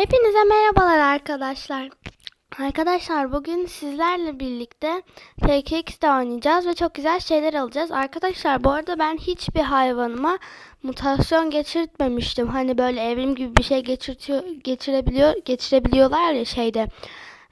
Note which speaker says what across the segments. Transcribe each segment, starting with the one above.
Speaker 1: Hepinize merhabalar arkadaşlar. Arkadaşlar bugün sizlerle birlikte PKX'de oynayacağız ve çok güzel şeyler alacağız. Arkadaşlar bu arada ben hiçbir hayvanıma mutasyon geçirtmemiştim. Hani böyle evrim gibi bir şey geçirtiyor, geçirebiliyor, geçirebiliyorlar ya şeyde.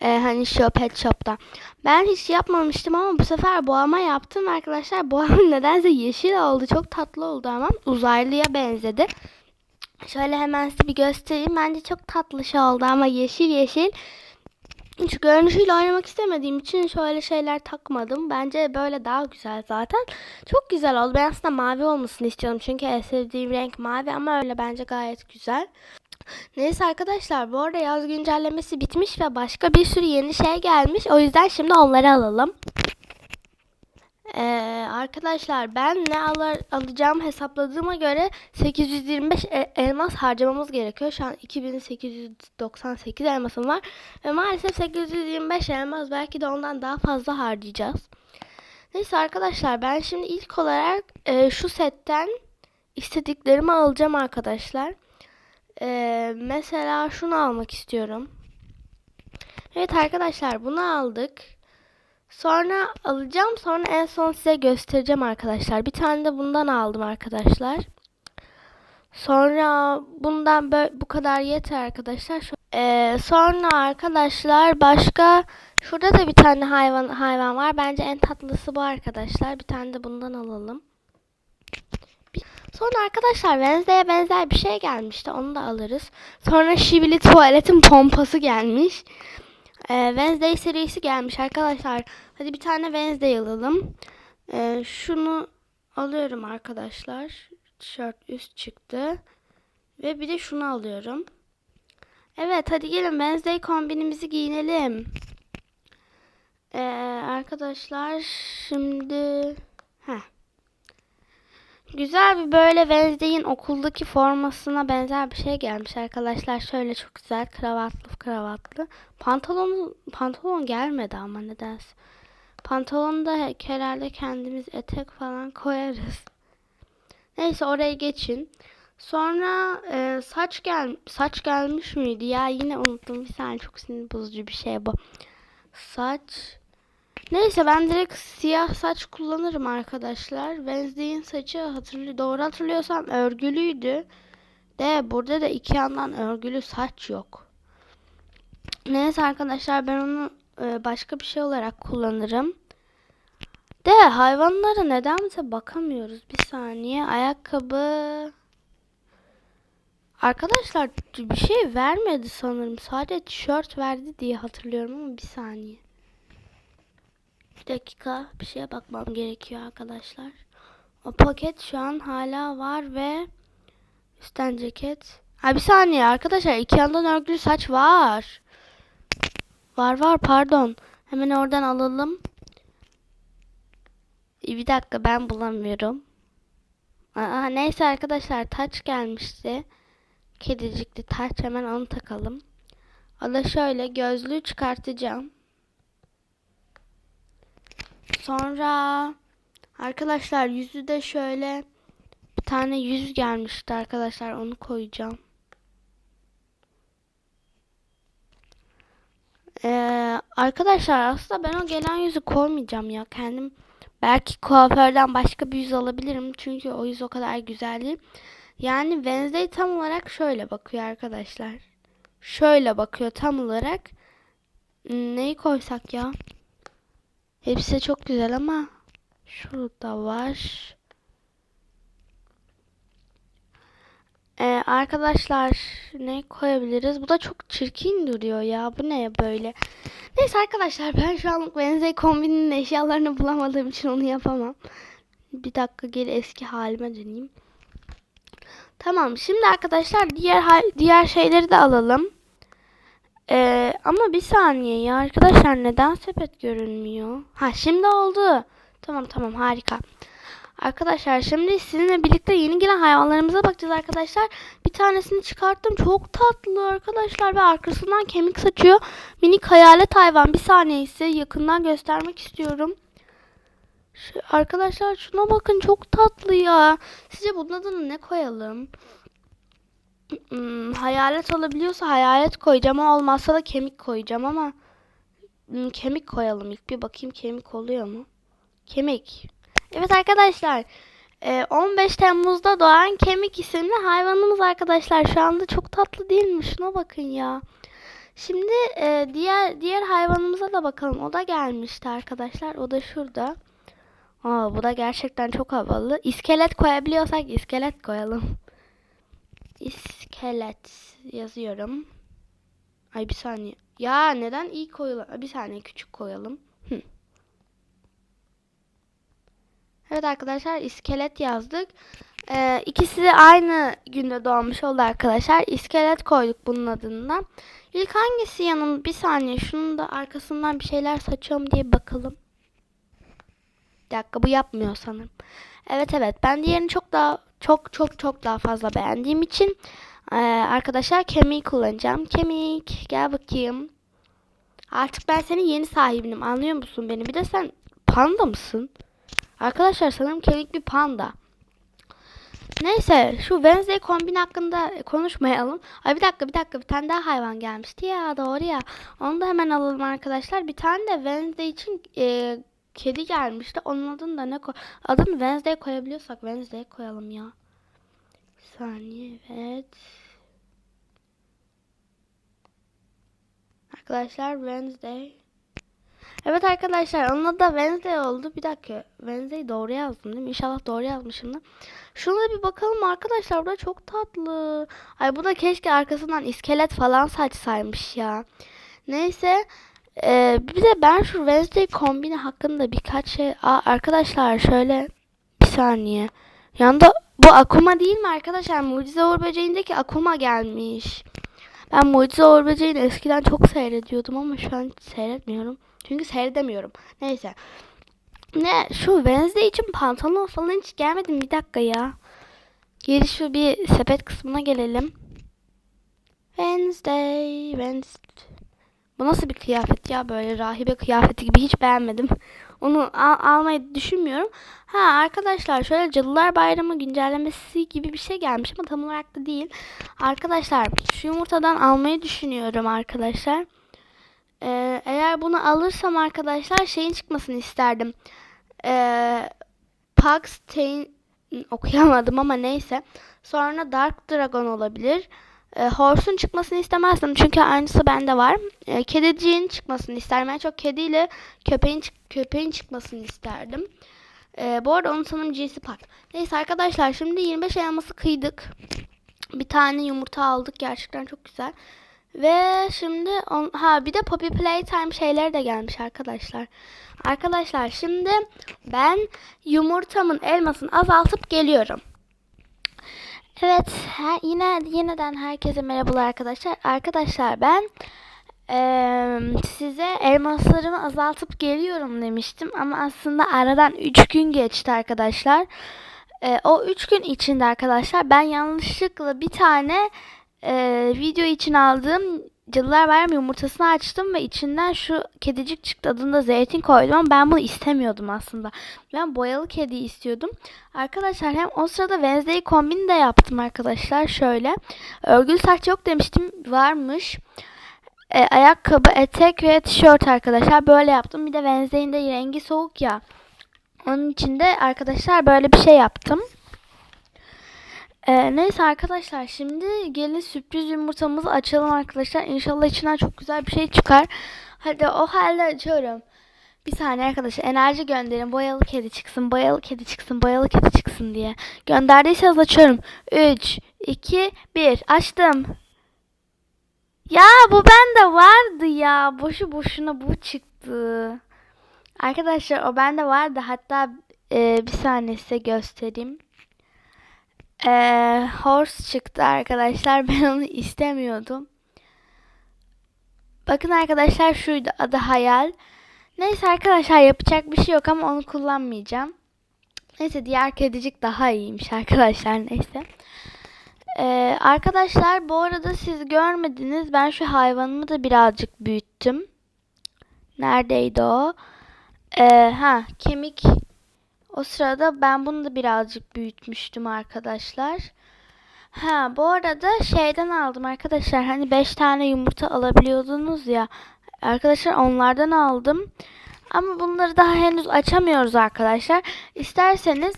Speaker 1: e, hani şu pet shop'ta. Ben hiç yapmamıştım ama bu sefer boğama yaptım arkadaşlar. Boğam nedense yeşil oldu. Çok tatlı oldu ama uzaylıya benzedi. Şöyle hemen size bir göstereyim. Bence çok tatlı şey oldu ama yeşil yeşil. Hiç görünüşüyle oynamak istemediğim için şöyle şeyler takmadım. Bence böyle daha güzel zaten. Çok güzel oldu. Ben aslında mavi olmasını istiyorum. Çünkü en sevdiğim renk mavi ama öyle bence gayet güzel. Neyse arkadaşlar bu arada yaz güncellemesi bitmiş ve başka bir sürü yeni şey gelmiş. O yüzden şimdi onları alalım. Ee, arkadaşlar ben ne alır, alacağım hesapladığıma göre 825 e- elmas harcamamız gerekiyor. Şu an 2898 elmasım var. Ve maalesef 825 elmas belki de ondan daha fazla harcayacağız. Neyse arkadaşlar ben şimdi ilk olarak e, şu setten istediklerimi alacağım arkadaşlar. Ee, mesela şunu almak istiyorum. Evet arkadaşlar bunu aldık. Sonra alacağım. Sonra en son size göstereceğim arkadaşlar. Bir tane de bundan aldım arkadaşlar. Sonra bundan bu kadar yeter arkadaşlar. Ee, sonra arkadaşlar başka şurada da bir tane hayvan hayvan var. Bence en tatlısı bu arkadaşlar. Bir tane de bundan alalım. Sonra arkadaşlar Wednesday'e benzer bir şey gelmişti. Onu da alırız. Sonra şivili tuvaletin pompası gelmiş. Ee, Wednesday serisi gelmiş arkadaşlar. Hadi bir tane Wednesday alalım. Ee, şunu alıyorum arkadaşlar. Tişört üst çıktı. Ve bir de şunu alıyorum. Evet hadi gelin Wednesday kombinimizi giyinelim. Ee, arkadaşlar şimdi... Güzel bir böyle Wednesday'in okuldaki formasına benzer bir şey gelmiş arkadaşlar. Şöyle çok güzel kravatlı kravatlı. Pantolon pantolon gelmedi ama nedense. Pantolonu da herhalde kendimiz etek falan koyarız. Neyse oraya geçin. Sonra e, saç gel saç gelmiş miydi? Ya yine unuttum. Bir saniye çok sinir bozucu bir şey bu. Saç Neyse ben direkt siyah saç kullanırım arkadaşlar. Wednesday'in saçı hatırlı doğru hatırlıyorsam örgülüydü. De burada da iki yandan örgülü saç yok. Neyse arkadaşlar ben onu e, başka bir şey olarak kullanırım. De hayvanlara nedense bakamıyoruz. Bir saniye. Ayakkabı. Arkadaşlar bir şey vermedi sanırım. Sadece tişört verdi diye hatırlıyorum ama bir saniye. Bir dakika bir şeye bakmam gerekiyor arkadaşlar. O paket şu an hala var ve üstten ceket. Ha bir saniye arkadaşlar iki yandan örgülü saç var. Var var pardon. Hemen oradan alalım. Bir dakika ben bulamıyorum. Aa, neyse arkadaşlar taç gelmişti. Kedicikli taç hemen onu takalım. O da şöyle gözlüğü çıkartacağım. Sonra arkadaşlar yüzü de şöyle bir tane yüz gelmişti arkadaşlar onu koyacağım. Ee, arkadaşlar aslında ben o gelen yüzü koymayacağım ya kendim belki kuaförden başka bir yüz alabilirim çünkü o yüz o kadar güzel değil. Yani Wednesday tam olarak şöyle bakıyor arkadaşlar. Şöyle bakıyor tam olarak. Neyi koysak ya? Hepsi çok güzel ama şurada var. Ee, arkadaşlar ne koyabiliriz? Bu da çok çirkin duruyor ya. Bu ne böyle? Neyse arkadaşlar ben şu an Wednesday kombinin eşyalarını bulamadığım için onu yapamam. Bir dakika geri eski halime döneyim. Tamam şimdi arkadaşlar diğer diğer şeyleri de alalım. Ee, ama bir saniye ya arkadaşlar neden sepet görünmüyor? Ha şimdi oldu. Tamam tamam harika. Arkadaşlar şimdi sizinle birlikte yeni gelen hayvanlarımıza bakacağız arkadaşlar. Bir tanesini çıkarttım. Çok tatlı arkadaşlar ve arkasından kemik saçıyor. Minik hayalet hayvan. Bir saniye size yakından göstermek istiyorum. Şu, arkadaşlar şuna bakın çok tatlı ya. Sizce bunun adını ne koyalım? Hmm, hayalet olabiliyorsa hayalet koyacağım ama olmazsa da kemik koyacağım ama hmm, kemik koyalım ilk bir bakayım kemik oluyor mu? Kemik. Evet arkadaşlar. e, 15 Temmuz'da doğan Kemik isimli hayvanımız arkadaşlar. Şu anda çok tatlı değil mi? Şuna bakın ya. Şimdi e, diğer diğer hayvanımıza da bakalım. O da gelmişti arkadaşlar. O da şurada. Aa, bu da gerçekten çok havalı. İskelet koyabiliyorsak iskelet koyalım. İskelet yazıyorum. Ay bir saniye. Ya neden iyi koyalım? Bir saniye küçük koyalım. Hı. Evet arkadaşlar iskelet yazdık. Ee, ikisi de aynı günde doğmuş oldu arkadaşlar. İskelet koyduk bunun adına. İlk hangisi yanım? Bir saniye şunun da arkasından bir şeyler saçıyorum diye bakalım. Bir dakika bu yapmıyor sanırım. Evet evet ben diğerini çok daha çok çok çok daha fazla beğendiğim için ee, arkadaşlar kemik kullanacağım. Kemik gel bakayım. Artık ben senin yeni sahibinim anlıyor musun beni? Bir de sen panda mısın? Arkadaşlar sanırım kemik bir panda. Neyse şu Wednesday kombin hakkında konuşmayalım. Ay bir dakika bir dakika bir tane daha hayvan gelmişti ya doğru ya. Onu da hemen alalım arkadaşlar. Bir tane de Wednesday için e, kedi gelmişti. Onun adını da ne koy? Adını Wednesday koyabiliyorsak Wednesday koyalım ya. Saniye evet. Arkadaşlar Wednesday. Evet arkadaşlar onun adı da Wednesday oldu. Bir dakika. Wednesday doğru yazdım değil mi? İnşallah doğru yazmışımdır. Şuna bir bakalım arkadaşlar. Bu da çok tatlı. Ay bu da keşke arkasından iskelet falan saçsaymış ya. Neyse. Ee, bir de ben şu Wednesday kombini hakkında birkaç şey... Aa, arkadaşlar şöyle bir saniye. Yanında bu Akuma değil mi arkadaşlar? Mucize Uğur Böceği'ndeki Akuma gelmiş. Ben Mucize Uğur Böceği'ni eskiden çok seyrediyordum ama şu an seyretmiyorum. Çünkü seyredemiyorum. Neyse. Ne şu Wednesday için pantolon falan hiç gelmedim. Bir dakika ya. Geri şu bir sepet kısmına gelelim. Wednesday, Wednesday. Bu nasıl bir kıyafet ya böyle rahibe kıyafeti gibi hiç beğenmedim. Onu al almayı düşünmüyorum. Ha arkadaşlar şöyle Cadılar Bayramı güncellemesi gibi bir şey gelmiş ama tam olarak da değil. Arkadaşlar şu yumurtadan almayı düşünüyorum arkadaşlar. Ee, eğer bunu alırsam arkadaşlar şeyin çıkmasını isterdim. Ee, Pax Tain okuyamadım ama neyse. Sonra Dark Dragon olabilir. Ee, Horse'un çıkmasını istemezdim çünkü aynısı bende var. Ee, kediciğin çıkmasını isterdim. Ben çok kediyle köpeğin köpeğin çıkmasını isterdim. Ee, bu arada onun sanırım cinsi Pax. Neyse arkadaşlar şimdi 25 elması kıydık. Bir tane yumurta aldık. Gerçekten çok güzel. Ve şimdi on, ha bir de Poppy Playtime şeyler de gelmiş arkadaşlar. Arkadaşlar şimdi ben yumurtamın elmasını azaltıp geliyorum. Evet her, yine yeniden herkese merhabalar arkadaşlar. Arkadaşlar ben e, size elmaslarımı azaltıp geliyorum demiştim ama aslında aradan 3 gün geçti arkadaşlar. E, o 3 gün içinde arkadaşlar ben yanlışlıkla bir tane e, video için aldığım Cadılar Bayramı yumurtasını açtım ve içinden şu kedicik çıktı adında zeytin koydum ama ben bunu istemiyordum aslında. Ben boyalı kedi istiyordum. Arkadaşlar hem o sırada Wednesday kombini de yaptım arkadaşlar şöyle. Örgülü saç yok demiştim varmış. E, ayakkabı, etek ve tişört arkadaşlar böyle yaptım. Bir de Wednesday'in de rengi soğuk ya. Onun için de arkadaşlar böyle bir şey yaptım. Ee, neyse arkadaşlar şimdi gelin sürpriz yumurtamızı açalım arkadaşlar. İnşallah içinden çok güzel bir şey çıkar. Hadi o halde açıyorum. Bir saniye arkadaşlar enerji gönderin. Boyalı kedi çıksın, boyalı kedi çıksın, boyalı kedi çıksın diye. Gönderdiyseniz açıyorum. 3, 2, 1 açtım. Ya bu bende vardı ya. Boşu boşuna bu çıktı. Arkadaşlar o bende vardı. Hatta e, bir saniye size göstereyim. Ee, horse çıktı arkadaşlar. Ben onu istemiyordum. Bakın arkadaşlar şuydu adı hayal. Neyse arkadaşlar yapacak bir şey yok ama onu kullanmayacağım. Neyse diğer kedicik daha iyiymiş arkadaşlar neyse. Ee, arkadaşlar bu arada siz görmediniz. Ben şu hayvanımı da birazcık büyüttüm. Neredeydi o? Ee, ha kemik o sırada ben bunu da birazcık büyütmüştüm arkadaşlar. Ha bu arada şeyden aldım arkadaşlar. Hani 5 tane yumurta alabiliyordunuz ya. Arkadaşlar onlardan aldım. Ama bunları daha henüz açamıyoruz arkadaşlar. İsterseniz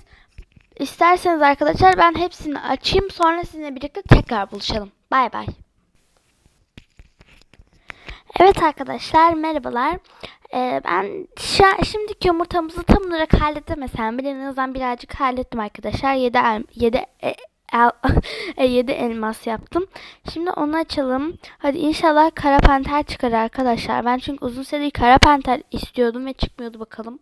Speaker 1: isterseniz arkadaşlar ben hepsini açayım sonra sizinle birlikte tekrar buluşalım. Bay bay. Evet arkadaşlar merhabalar. Ee, ben şa- şimdiki yumurtamızı tam olarak halledemesem bile en azından birazcık hallettim arkadaşlar. 7 el, 7 el, 7 elmas yaptım. Şimdi onu açalım. Hadi inşallah kara panter çıkar arkadaşlar. Ben çünkü uzun süredir kara panter istiyordum ve çıkmıyordu bakalım.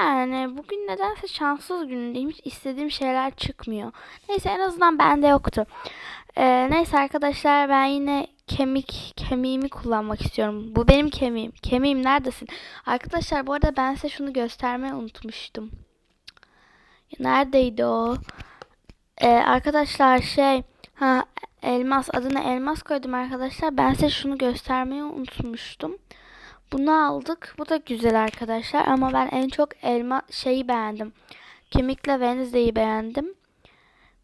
Speaker 1: Yani bugün nedense şanssız günündeyim. Hiç istediğim şeyler çıkmıyor. Neyse en azından bende yoktu. Ee, neyse arkadaşlar ben yine kemik kemiğimi kullanmak istiyorum. Bu benim kemiğim. Kemiğim neredesin? Arkadaşlar bu arada ben size şunu göstermeyi unutmuştum. Neredeydi o? Ee, arkadaşlar şey ha elmas adına elmas koydum arkadaşlar. Ben size şunu göstermeyi unutmuştum. Bunu aldık. Bu da güzel arkadaşlar ama ben en çok elma şeyi beğendim. Kemikle Wednesday'i beğendim.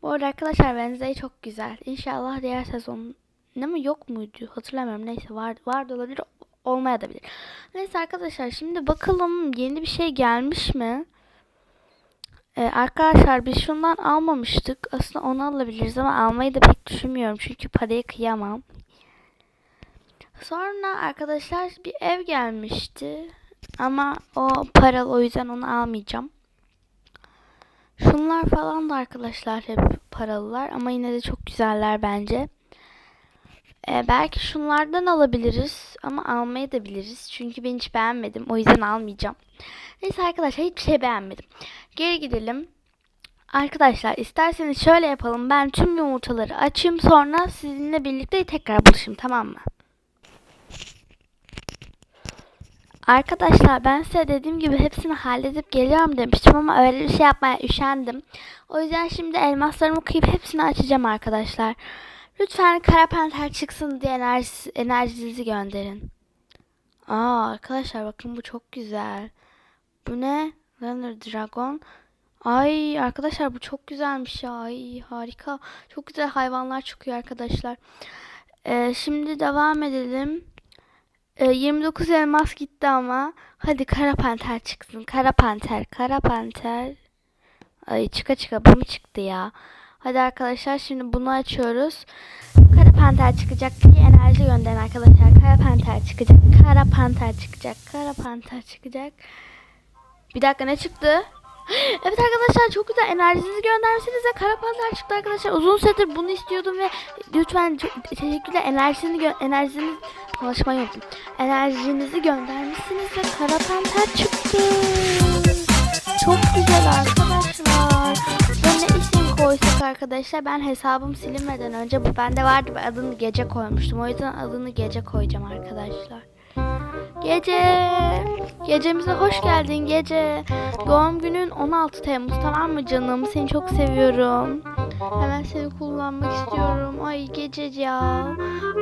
Speaker 1: Bu arada arkadaşlar Wednesday çok güzel. İnşallah diğer sezon ne mi yok muydu? Hatırlamıyorum. Neyse var vardı olabilir olmayabilir. Neyse arkadaşlar şimdi bakalım yeni bir şey gelmiş mi? Ee, arkadaşlar biz şundan almamıştık. Aslında onu alabiliriz ama almayı da pek düşünmüyorum. Çünkü parayı kıyamam. Sonra arkadaşlar bir ev gelmişti. Ama o paralı o yüzden onu almayacağım. Şunlar falan da arkadaşlar hep paralılar ama yine de çok güzeller bence. Ee, belki şunlardan alabiliriz ama almayı da biliriz. Çünkü ben hiç beğenmedim. O yüzden almayacağım. Neyse arkadaşlar hiçbir şey beğenmedim. Geri gidelim. Arkadaşlar isterseniz şöyle yapalım. Ben tüm yumurtaları açayım sonra sizinle birlikte tekrar buluşayım tamam mı? Arkadaşlar ben size dediğim gibi hepsini halledip geliyorum demiştim ama öyle bir şey yapmaya üşendim. O yüzden şimdi elmaslarımı kıyıp hepsini açacağım arkadaşlar. Lütfen kara panter çıksın diye enerji, enerjinizi gönderin. Aa arkadaşlar bakın bu çok güzel. Bu ne? Runner Dragon. Ay arkadaşlar bu çok güzelmiş ya. Ay harika. Çok güzel hayvanlar çıkıyor arkadaşlar. Ee, şimdi devam edelim. Ee, 29 elmas gitti ama. Hadi kara panter çıksın. Kara panter. Kara panter. Ay çıka çıka bu mu çıktı ya? Hadi arkadaşlar şimdi bunu açıyoruz. Kara panter çıkacak diye enerji gönderin arkadaşlar. Kara panter çıkacak. Kara panter çıkacak. Kara panter çıkacak. Bir dakika ne çıktı? Evet arkadaşlar çok güzel enerjinizi göndermişsiniz ve kara panter çıktı arkadaşlar. Uzun süredir bunu istiyordum ve lütfen teşekkürler enerjisini gö enerjiniz konuşmayı unuttum. Enerjinizi göndermişsiniz ve kara panter çıktı. Çok güzel arkadaşlar. Ben ne isim koysak arkadaşlar ben hesabım silinmeden önce bu bende vardı adını gece koymuştum. O yüzden adını gece koyacağım arkadaşlar. Gece. Gecemize hoş geldin gece. Doğum günün 16 Temmuz tamam mı canım? Seni çok seviyorum. Hemen seni kullanmak istiyorum. Ay gece ya.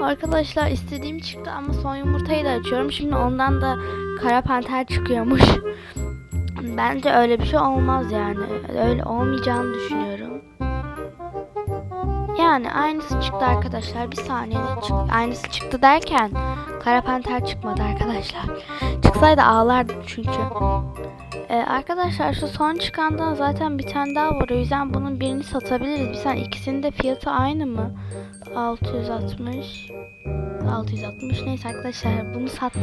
Speaker 1: Arkadaşlar istediğim çıktı ama son yumurtayı da açıyorum. Şimdi ondan da kara panter çıkıyormuş. Bence öyle bir şey olmaz yani. Öyle olmayacağını düşünüyorum. Yani aynısı çıktı arkadaşlar. Bir saniyede çıktı. Aynısı çıktı derken kara panter çıkmadı arkadaşlar. Çıksaydı ağlardım çünkü. Ee, arkadaşlar şu son çıkandan zaten bir tane daha var. O yüzden bunun birini satabiliriz. Bir saniye ikisinin de fiyatı aynı mı? 660 660 neyse arkadaşlar bunu sattık.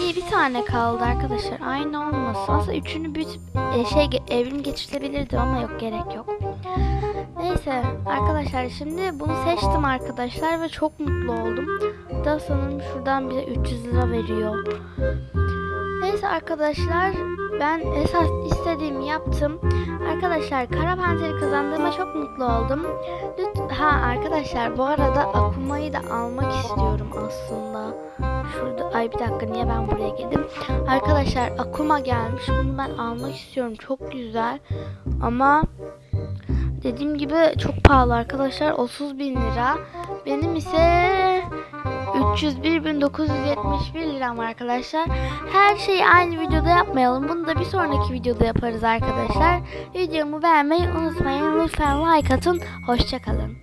Speaker 1: İyi bir tane kaldı arkadaşlar. Aynı olmasın. Aslında üçünü büyütüp e, şey evrim geçirilebilirdi ama yok gerek yok. Neyse arkadaşlar şimdi bunu seçtim arkadaşlar ve çok mutlu oldum. Da sanırım şuradan bize 300 lira veriyor. Neyse arkadaşlar ben esas istediğimi yaptım. Arkadaşlar Kara Panter'i kazandığıma çok mutlu oldum. Lüt ha arkadaşlar bu arada Akuma'yı da almak istiyorum aslında. Şurada ay bir dakika niye ben buraya geldim? Arkadaşlar Akuma gelmiş. Bunu ben almak istiyorum. Çok güzel. Ama dediğim gibi çok pahalı arkadaşlar. 30 bin lira. Benim ise 301.971 liram arkadaşlar. Her şeyi aynı videoda yapmayalım. Bunu da bir sonraki videoda yaparız arkadaşlar. Videomu beğenmeyi unutmayın. Lütfen like atın. Hoşçakalın.